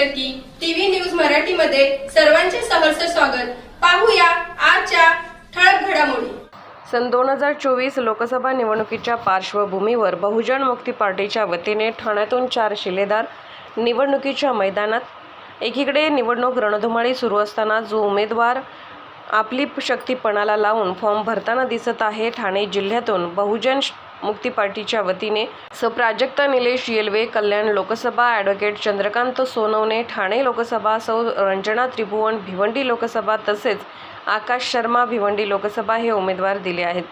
म्हटलं की TV news मराठीमध्ये सर्वांचे सहर्ष स्वागत. पाहूया आजच्या ठळक घडामोडी. सन दोन हजार चोवीस लोकसभा निवडणुकीच्या पार्श्वभूमीवर बहुजन मुक्ती पार्टीच्या वतीने ठाण्यातून चार शिलेदार निवडणुकीच्या मैदानात एकीकडे निवडणूक रणधुमाळी सुरू असताना जो उमेदवार आपली शक्तीपणाला लावून फॉर्म भरताना दिसत आहे ठाणे जिल्ह्यातून बहुजन मुक्ती पार्टीच्या वतीने सप्राजक्ता निलेश येलवे कल्याण लोकसभा ॲडव्होकेट चंद्रकांत सोनवणे ठाणे लोकसभा सौ रंजना त्रिभुवन भिवंडी लोकसभा तसेच आकाश शर्मा भिवंडी लोकसभा हे उमेदवार दिले आहेत.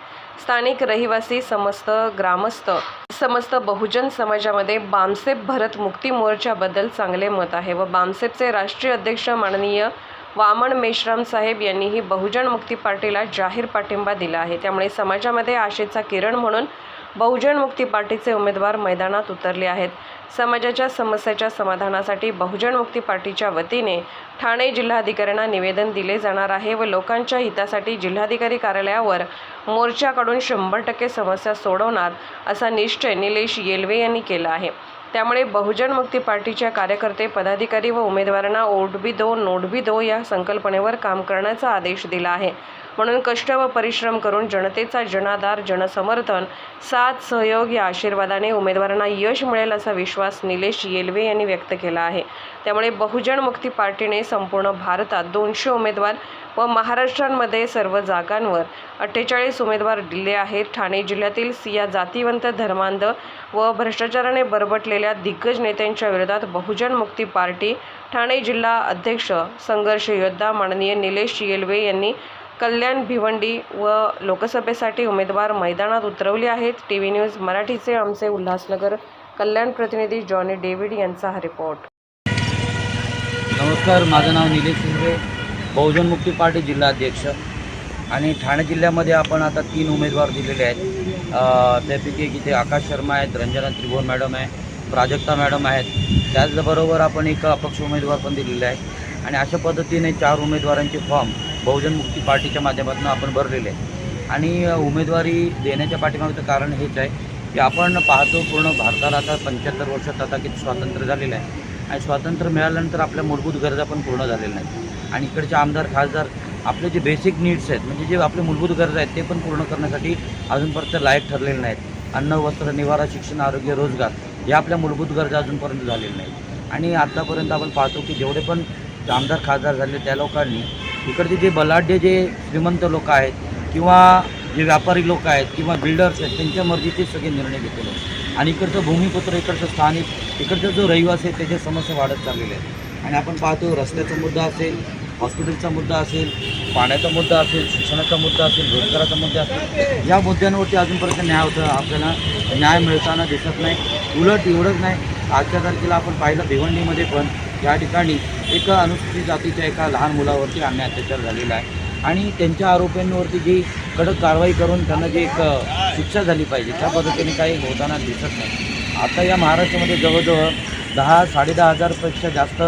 स्थानिक रहिवासी समस्त ग्रामस्थ समस्त बहुजन समाजामध्ये बामसेप भरत मुक्ती मोर्चाबद्दल चांगले मत आहे व बामसेपचे राष्ट्रीय अध्यक्ष माननीय वामन मेश्राम साहेब यांनीही बहुजन मुक्ती पार्टीला जाहीर पाठिंबा दिला आहे. त्यामुळे समाजामध्ये आशेचा किरण म्हणून बहुजन मुक्ती पार्टीचे उमेदवार मैदानात उतरले आहेत. समाजाच्या समस्याच्या समाधानासाठी बहुजन मुक्ती पार्टीच्या वतीने ठाणे जिल्हाधिकाऱ्यांना निवेदन दिले जाणार आहे व लोकांच्या हितासाठी जिल्हाधिकारी कार्यालयावर मोर्चाकडून शंभर टक्के समस्या सोडवणार असा निश्चय निलेश येलवे यांनी केला आहे. त्यामुळे बहुजन मुक्ती पार्टीच्या कार्यकर्ते पदाधिकारी व उमेदवारांना ओट बी दो नोट बी दो या संकल्पनेवर काम करण्याचा आदेश दिला आहे. म्हणून कष्ट व परिश्रम करून जनतेचा जनाधार जनसमर्थन साथ सहयोग या आशीर्वादाने उमेदवारांना यश मिळेल असा विश्वास निलेश येलवे यांनी व्यक्त केला आहे. त्यामुळे बहुजन मुक्ती पार्टीने संपूर्ण भारतात दोनशे उमेदवार व महाराष्ट्रांमध्ये सर्व जागांवर अठ्ठेचाळीस उमेदवार दिले आहेत. ठाणे जिल्ह्यातील सिया जातीवंत धर्मांध व भ्रष्टाचाराने बरबटलेल्या दिग्गज नेत्यांच्या विरोधात बहुजन मुक्ती पार्टी ठाणे जिल्हा अध्यक्ष संघर्ष योद्धा माननीय निलेश येलवे यांनी कल्याण भिवंडी व लोकसभेसाठी उमेदवार मैदानात उतरवले आहेत. टी व्ही न्यूज मराठीचे आमचे उल्हासनगर कल्याण प्रतिनिधी जॉनी डेव्हिड यांचा हा रिपोर्ट. नमस्कार माझं नाव निलेश शिंदे बहुजन मुक्ती पार्टी जिल्हाध्यक्ष. आणि ठाणे जिल्ह्यामध्ये आपण आता तीन उमेदवार दिलेले आहेत. त्यापैकी एक इथे आकाश शर्मा आहेत रंजना त्रिभुवन मॅडम आहे प्राजक्ता मॅडम आहेत. त्याचबरोबर आपण एक अपक्ष उमेदवार पण दिलेले आहे आणि अशा पद्धतीने चार उमेदवारांचे फॉर्म बहुजन मुक्ती पार्टीच्या माध्यमातून आपण भरलेले आहे आणि उमेदवारी देण्याच्या पाठीमागचं कारण हेच आहे की आपण पाहतो पूर्ण भारताला आता पंच्याहत्तर वर्षात आता किती स्वातंत्र्य झालेलं आहे. आणि स्वातंत्र्य मिळाल्यानंतर आपल्या मूलभूत गरजा पण पूर्ण झालेल्या नाहीत. आणि इकडचे आमदार खासदार आपले जे बेसिक नीड्स आहेत म्हणजे जे आपले मूलभूत गरजा आहेत ते पण पूर्ण करण्यासाठी अजूनपर्यंत लायक ठरलेले नाहीत. अन्न वस्त्र निवारा शिक्षण आरोग्य रोजगार या आपल्या मूलभूत गरजा अजूनपर्यंत झालेल्या नाहीत. आणि आत्तापर्यंत आपण पाहतो की जेवढे पण आमदार खासदार झाले त्या लोकांनी इकडचे जे बलाढ्य जे श्रीमंत लोक आहेत किंवा जे व्यापारी लोक आहेत किंवा बिल्डर्स आहेत त्यांच्या मर्जीचे सगळे निर्णय घेतलेले आहेत. आणि इकडचं भूमिपुत्र इकडचं स्थानिक इकडचा जो रहिवासी आहे त्याच्या समस्या वाढत चाललेल्या आहेत. आणि आपण पाहतो रस्त्याचा मुद्दा असेल हॉस्पिटलचा मुद्दा असेल पाण्याचा मुद्दा असेल शिक्षणाचा मुद्दा असेल रोजगाराचा मुद्दा असेल या मुद्द्यांवरती अजूनपर्यंत न्याय होतं आपल्याला न्याय मिळताना दिसत नाही. उलट एवढंच नाही. आजच्या तारखेला आपण पाहिलं भिवंडीमध्ये पण या ठिकाणी एका अनुसूचित जातीच्या एका लहान मुलावरती अन्याय अत्याचार झालेला आहे. आणि त्यांच्या आरोपींवरती जी कडक कारवाई करून त्यांना जी एक शिक्षा झाली पाहिजे त्या पद्धतीने काही होताना दिसत नाही. आता या महाराष्ट्रामध्ये जवळजवळ दहा साडेदहा हजारपेक्षा जास्त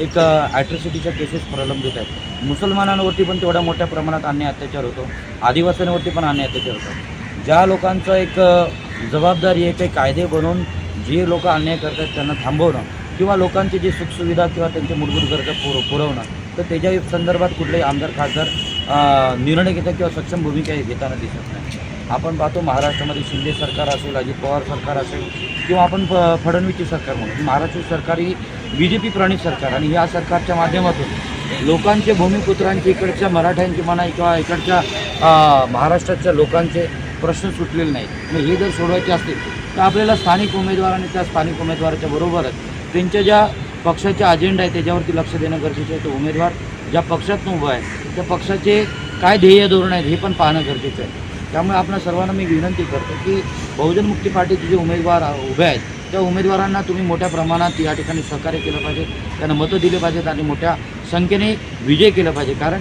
एक ॲट्रॉसिटीच्या केसेस प्रलंबित आहेत. मुसलमानांवरती पण तेवढ्या मोठ्या प्रमाणात अन्याय अत्याचार होतो. आदिवासींवरती पण अन्याय अत्याचार होतो. ज्या लोकांचं एक जबाबदारी आहे काही कायदे बनवून जे लोक अन्याय करतात त्यांना थांबवणं किंवा लोकांची जी सुखसुविधा किंवा त्यांचे मूलभूत गरजा पुर पुरवणं तर त्याच्या संदर्भात कुठलेही आमदार खासदार निर्णय घेतात किंवा सक्षम भूमिका घेताना दिसत नाही. आपण पाहतो महाराष्ट्रामध्ये शिंदे सरकार असेल अजित पवार सरकार असेल किंवा आपण फ फडणवीसची सरकार म्हणून महाराष्ट्र सरकार ही बी जे पी प्रणित सरकार आणि या सरकारच्या माध्यमातून लोकांचे भूमिपुत्रांचे इकडच्या मराठ्यांचे म्हणा किंवा इकडच्या महाराष्ट्राच्या लोकांचे प्रश्न सुटलेले नाहीत. मग हे जर सोडवायचे असतील तर आपल्याला स्थानिक उमेदवार आणि त्या स्थानिक उमेदवाराच्या बरोबरच त्यांच्या ज्या पक्षाचे अजेंडा आहे त्याच्यावरती लक्ष देणं गरजेचं आहे. तो उमेदवार ज्या पक्षातून उभा आहे त्या पक्षाचे काय ध्येय धोरण आहेत हे पण पाहणं गरजेचं आहे. त्यामुळे आपण सर्वांना मी विनंती करतो की बहुजन मुक्ती पार्टीचे जे उमेदवार उभे आहेत त्या उमेदवारांना तुम्ही मोठ्या प्रमाणात या ठिकाणी सहकार्य केलं पाहिजे. त्यांना मतं दिले पाहिजेत आणि मोठ्या संख्येने विजय केला पाहिजे. कारण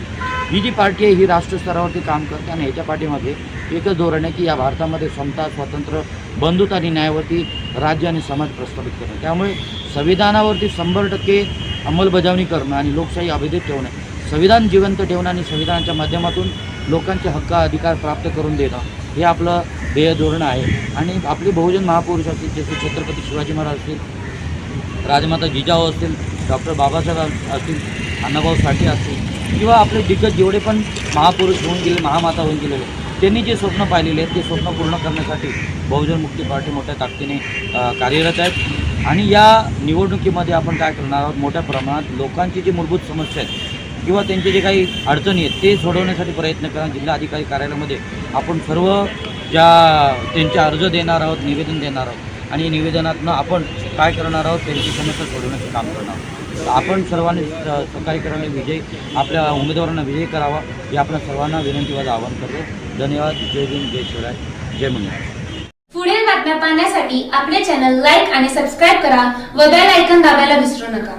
ही जी पार्टी आहे ही राष्ट्रस्तरावरती काम करते आणि ह्याच्या पाठीमध्ये एकच धोरण आहे की या भारतामध्ये समता स्वातंत्र्य बंधुता आणि न्यायावरती राज्य आणि समाज प्रस्थापित करणं. त्यामुळे संविधानावरती शंभर टक्के अंमलबजावणी करणं आणि लोकशाही अभिदेत ठेवणं संविधान जिवंत ठेवणं आणि संविधानाच्या माध्यमातून लोकांचे हक्क अधिकार प्राप्त करून देणं हे आपलं ध्येय धोरण आहे. आणि आपले बहुजन महापुरुष असतील जसे छत्रपती शिवाजी महाराज असतील राजमाता जिजाऊ असतील डॉक्टर बाबासाहेब असतील अण्णाभाऊ साठे असतील किंवा आपले दिग्गज जेवढे पण महापुरुष होऊन गेले महामाता होऊन गेलेले त्यांनी जे स्वप्न पाहिलेले आहेत ते स्वप्न पूर्ण करण्यासाठी बहुजन मुक्ती पार्टी मोठ्या ताकदीने कार्यरत आहेत. आणि या निवडणुकीमध्ये आपण काय करणार आहोत? मोठ्या प्रमाणात लोकांची जी मूलभूत समस्या आहेत किंवा त्यांचे जे काही अडचणी आहेत ते सोडवण्यासाठी प्रयत्न करा. जिल्हा अधिकारी कार्यालयामध्ये आपण सर्व ज्या त्यांचे अर्ज देणार आहोत निवेदन देणार आहोत. आणि निवेदनातनं आपण काय करणार आहोत? त्यांची समस्या सोडवण्याचं काम करणार आहोत. आपण सर्वांनी सहकार्यकरांनी विजय आपल्या उमेदवारांना विजय करावा हे आपण सर्वांना विनंतीवाद आवाहन करतो. धन्यवाद. जय भीम जय शिवराय जय मंगळ. पुढील बातम्या पाहण्यासाठी आपले चॅनल लाईक आणि सबस्क्राईब करा व बेल आयकॉन दाबायला विसरू नका.